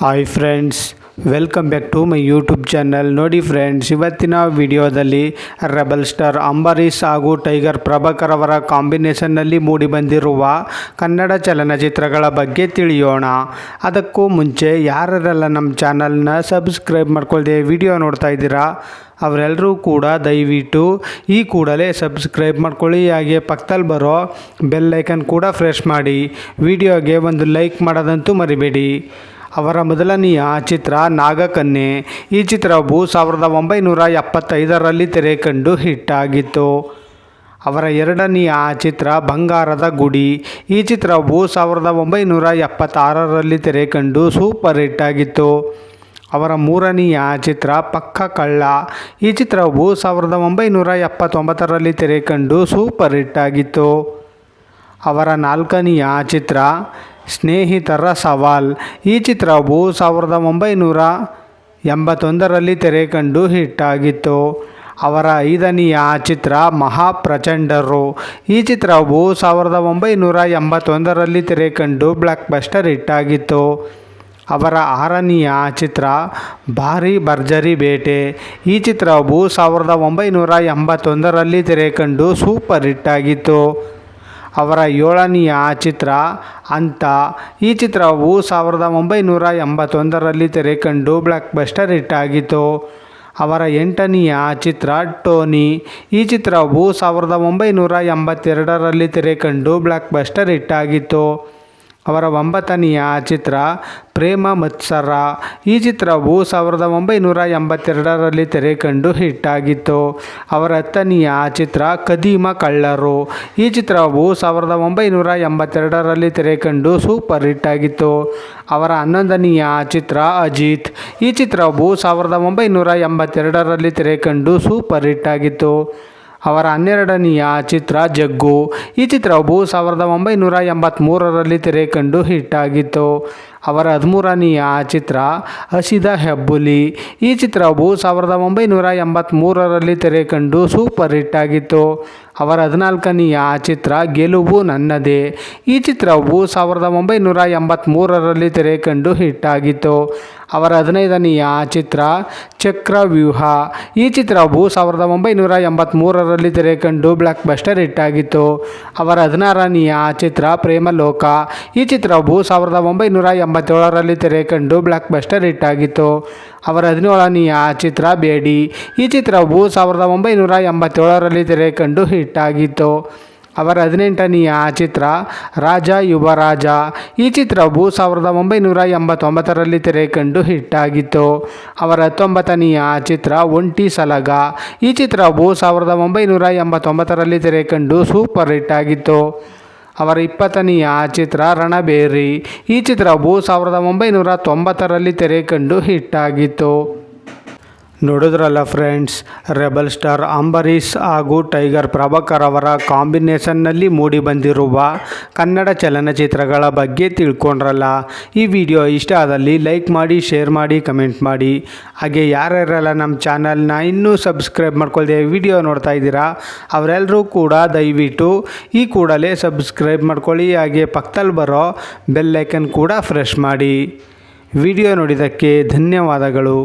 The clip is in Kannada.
Hi friends welcome back to my YouTube channel ನೋಡಿ ಫ್ರೆಂಡ್ಸ್ ಇವತ್ತಿನ ವಿಡಿಯೋದಲ್ಲಿ ರೆಬಲ್ ಸ್ಟಾರ್ ಅಂಬರೀಷ್ ಹಾಗೂ ಟೈಗರ್ ಪ್ರಭಾಕರ್ ಅವರ ಕಾಂಬಿನೇಷನ್ನಲ್ಲಿ ಮೂಡಿಬಂದಿರುವ ಕನ್ನಡ ಚಲನಚಿತ್ರಗಳ ಬಗ್ಗೆ ತಿಳಿಯೋಣ. ಅದಕ್ಕೂ ಮುಂಚೆ ಯಾರೆಲ್ಲ ನಮ್ಮ ಚಾನಲ್ನ ಸಬ್ಸ್ಕ್ರೈಬ್ ಮಾಡ್ಕೊಳ್ದೆ ವಿಡಿಯೋ ನೋಡ್ತಾ ಇದ್ದೀರಾ ಅವರೆಲ್ಲರೂ ಕೂಡ ದಯವಿಟ್ಟು ಈ ಕೂಡಲೇ ಸಬ್ಸ್ಕ್ರೈಬ್ ಮಾಡ್ಕೊಳ್ಳಿ. ಹಾಗೆ ಪಕ್ಕದಲ್ಲಿ ಬರೋ ಬೆಲ್ ಐಕನ್ ಕೂಡ ಫ್ರೆಶ್ ಮಾಡಿ. ವಿಡಿಯೋಗೆ ಒಂದು ಲೈಕ್ ಮಾಡೋದಂತೂ ಮರಿಬೇಡಿ. ಅವರ ಮೊದಲನೆಯ ಚಿತ್ರ ನಾಗಕನ್ಯೆ. ಈ ಚಿತ್ರವು ಸಾವಿರದ ಒಂಬೈನೂರ ಎಪ್ಪತ್ತೈದರಲ್ಲಿ ತೆರೆ ಕಂಡು ಹಿಟ್ ಆಗಿತ್ತು. ಅವರ ಎರಡನೆಯ ಚಿತ್ರ ಬಂಗಾರದ ಗುಡಿ. ಈ ಚಿತ್ರವು ಸಾವಿರದ ಒಂಬೈನೂರ ಎಪ್ಪತ್ತಾರರಲ್ಲಿ ತೆರೆ ಕಂಡು ಸೂಪರ್ ಹಿಟ್ ಆಗಿತ್ತು. ಅವರ ಮೂರನೆಯ ಚಿತ್ರ ಪಕ್ಕ ಕಳ್ಳ. ಈ ಚಿತ್ರವು ಸಾವಿರದ ಒಂಬೈನೂರ ಎಪ್ಪತ್ತೊಂಬತ್ತರಲ್ಲಿ ತೆರೆ ಕಂಡು ಸೂಪರ್ ಹಿಟ್ ಆಗಿತ್ತು. ಅವರ ನಾಲ್ಕನೆಯ ಚಿತ್ರ ಸ್ನೇಹಿತರ ಸವಾಲ್. ಈ ಚಿತ್ರವು ಸಾವಿರದ ಒಂಬೈನೂರ ಎಂಬತ್ತೊಂದರಲ್ಲಿ ತೆರೆ ಕಂಡು ಹಿಟ್ ಆಗಿತ್ತು. ಅವರ ಐದನೆಯ ಚಿತ್ರ ಮಹಾಪ್ರಚಂಡರು. ಈ ಚಿತ್ರವು ಸಾವಿರದ ಒಂಬೈನೂರ ಎಂಬತ್ತೊಂದರಲ್ಲಿ ತೆರೆ ಕಂಡು ಬ್ಲಾಕ್ ಬಸ್ಟರ್ ಹಿಟ್ಟಾಗಿತ್ತು ಅವರ ಆರನೆಯ ಚಿತ್ರ ಭಾರಿ ಭರ್ಜರಿ ಬೇಟೆ. ಈ ಚಿತ್ರವು ಸಾವಿರದ ಒಂಬೈನೂರ ಎಂಬತ್ತೊಂದರಲ್ಲಿ ತೆರೆ ಕಂಡು ಸೂಪರ್ ಹಿಟ್ ಆಗಿತ್ತು. ಅವರ ಏಳನೆಯ ಚಿತ್ರ ಅಂತ. ಈ ಚಿತ್ರವು ಸಾವಿರದ ಒಂಬೈನೂರ ಎಂಬತ್ತೊಂದರಲ್ಲಿ ತೆರೆ ಕಂಡು ಬ್ಲಾಕ್ ಬಸ್ಟರ್ ಹಿಟ್ ಆಗಿತ್ತು ಅವರ ಎಂಟನೆಯ ಚಿತ್ರ ಟೋನಿ. ಈ ಚಿತ್ರವು ಸಾವಿರದ ಒಂಬೈನೂರ ಎಂಬತ್ತೆರಡರಲ್ಲಿ ತೆರೆ ಕಂಡು ಬ್ಲಾಕ್ ಬಸ್ಟರ್ ಹಿಟ್ ಆಗಿತ್ತು ಅವರ ಒಂಬತ್ತನೆಯ ಚಿತ್ರ ಪ್ರೇಮ ಮತ್ಸರ. ಈ ಚಿತ್ರವು ಸಾವಿರದ ಒಂಬೈನೂರ ಎಂಬತ್ತೆರಡರಲ್ಲಿ ತೆರೆ ಕಂಡು ಹಿಟ್ ಆಗಿತ್ತು ಅವರ ಹತ್ತನೆಯ ಚಿತ್ರ ಕದೀಮ ಕಳ್ಳರು. ಈ ಚಿತ್ರವು ಸಾವಿರದ ಒಂಬೈನೂರ ಎಂಬತ್ತೆರಡರಲ್ಲಿ ತೆರೆ ಕಂಡು ಸೂಪರ್ ಹಿಟ್ ಆಗಿತ್ತು ಅವರ ಹನ್ನೊಂದನೆಯ ಚಿತ್ರ ಅಜಿತ್. ಈ ಚಿತ್ರವು ಸಾವಿರದ ಒಂಬೈನೂರ ಎಂಬತ್ತೆರಡರಲ್ಲಿ ತೆರೆ ಕಂಡು ಸೂಪರ್ ಹಿಟ್ ಆಗಿತ್ತು ಅವರ ಹನ್ನೆರಡನೆಯ ಚಿತ್ರ ಜಗ್ಗು. ಈ ಚಿತ್ರವು ಸಾವಿರದ ಒಂಬೈನೂರ ಎಂಬತ್ತ್ಮೂರರಲ್ಲಿ ತೆರೆ ಕಂಡು ಹಿಟ್ ಆಗಿತ್ತು. ಅವರ ಹದಿಮೂರನೆಯ ಚಿತ್ರ ಹಸಿದ ಹೆಬ್ಬುಲಿ. ಈ ಚಿತ್ರವು ಸಾವಿರದ ಒಂಬೈನೂರ ಎಂಬತ್ತ್ಮೂರರಲ್ಲಿ ತೆರೆ ಕಂಡು ಸೂಪರ್ ಹಿಟ್ ಆಗಿತ್ತು. ಅವರ ಹದಿನಾಲ್ಕನೆಯ ಚಿತ್ರ ಗೆಲುವು ನನ್ನದೇ. ಈ ಚಿತ್ರವು ಸಾವಿರದ ಒಂಬೈನೂರ ಎಂಬತ್ತ್ಮೂರರಲ್ಲಿ ತೆರೆ ಕಂಡು ಹಿಟ್ ಆಗಿತ್ತು. ಅವರ ಹದಿನೈದನೆಯ ಚಿತ್ರ ಚಕ್ರವ್ಯೂಹ. ಈ ಚಿತ್ರವು ಸಾವಿರದ ಒಂಬೈನೂರ ಎಂಬತ್ತ್ಮೂರರಲ್ಲಿ ತೆರೆ ಕಂಡು ಬ್ಲಾಕ್ ಬಸ್ಟರ್ ಹಿಟ್ ಆಗಿತ್ತು. ಅವರ ಹದಿನಾರನೆಯ ಚಿತ್ರ ಪ್ರೇಮಲೋಕ. ಈ ಚಿತ್ರವು ಸಾವಿರದ ಒಂಬೈನೂರ ಎಂಬತ್ತೇಳರಲ್ಲಿ ತೆರೆ ಕಂಡು ಬ್ಲಾಕ್ ಬಸ್ಟರ್ ಹಿಟ್ ಆಗಿತ್ತು. ಅವರ ಹದಿನೇಳನೆಯ ಚಿತ್ರ ಬೇಡಿ. ಈ ಚಿತ್ರವು ಸಾವಿರದ ಒಂಬೈನೂರ ಎಂಬತ್ತೇಳರಲ್ಲಿ ತೆರೆ ಕಂಡು ಹಿಟ್ ಆಗಿತ್ತು ಅವರ ಹದಿನೆಂಟನೆಯ ಚಿತ್ರ, ರಾಜ ಯುವರಾಜ ಈ ಚಿತ್ರವು ಸಾವಿರದ ಒಂಬೈನೂರ ಎಂಬತ್ತೊಂಬತ್ತರಲ್ಲಿ ತೆರೆ ಕಂಡು ಹಿಟ್ ಆಗಿತ್ತು ಅವರ ಹತ್ತೊಂಬತ್ತನೆಯ ಚಿತ್ರ, ಒಂಟಿ ಸಲಗ. ಈ ಚಿತ್ರವು ಸಾವಿರದ ಒಂಬೈನೂರ ಎಂಬತ್ತೊಂಬತ್ತರಲ್ಲಿ ತೆರೆ ಕಂಡು ಸೂಪರ್ ಹಿಟ್ ಆಗಿತ್ತು ಅವರ ಇಪ್ಪತ್ತನೆಯ ಚಿತ್ರ, ರಣಬೇರಿ. ಈ ಚಿತ್ರವು ಸಾವಿರದ ಒಂಬೈನೂರ ತೊಂಬತ್ತರಲ್ಲಿ ತೆರೆ ಕಂಡು ಹಿಟ್ ಆಗಿತ್ತು ನೋಡಿದ್ರಲ್ಲ ಫ್ರೆಂಡ್ಸ್ ರೆಬಲ್ ಸ್ಟಾರ್ ಅಂಬರೀಷ್ ಹಾಗೂ ಟೈಗರ್ ಪ್ರಭಾಕರ್ ಅವರ ಕಾಂಬಿನೇಷನ್ನಲ್ಲಿ ಮೂಡಿಬಂದಿರುವ ಕನ್ನಡ ಚಲನಚಿತ್ರಗಳ ಬಗ್ಗೆ ತಿಳ್ಕೊಂಡ್ರಲ್ಲ. ಈ ವಿಡಿಯೋ ಇಷ್ಟ ಆದಲ್ಲಿ ಲೈಕ್ ಮಾಡಿ ಶೇರ್ ಮಾಡಿ ಕಮೆಂಟ್ ಮಾಡಿ. ಹಾಗೆ ಯಾರ್ಯಾರೆಲ್ಲ ನಮ್ಮ ಚಾನಲ್ನ ಇನ್ನೂ ಸಬ್ಸ್ಕ್ರೈಬ್ ಮಾಡ್ಕೊಳ್ದೆ ವಿಡಿಯೋ ನೋಡ್ತಾ ಇದ್ದೀರಾ ಅವರೆಲ್ಲರೂ ಕೂಡ ದಯವಿಟ್ಟು ಈ ಕೂಡಲೇ ಸಬ್ಸ್ಕ್ರೈಬ್ ಮಾಡ್ಕೊಳ್ಳಿ. ಹಾಗೆ ಪಕ್ಕದಲ್ಲಿ ಬರೋ ಬೆಲ್ ಐಕನ್ ಕೂಡ ಫ್ರೆಶ್ ಮಾಡಿ. ವಿಡಿಯೋ ನೋಡಿದ್ದಕ್ಕೆ ಧನ್ಯವಾದಗಳು.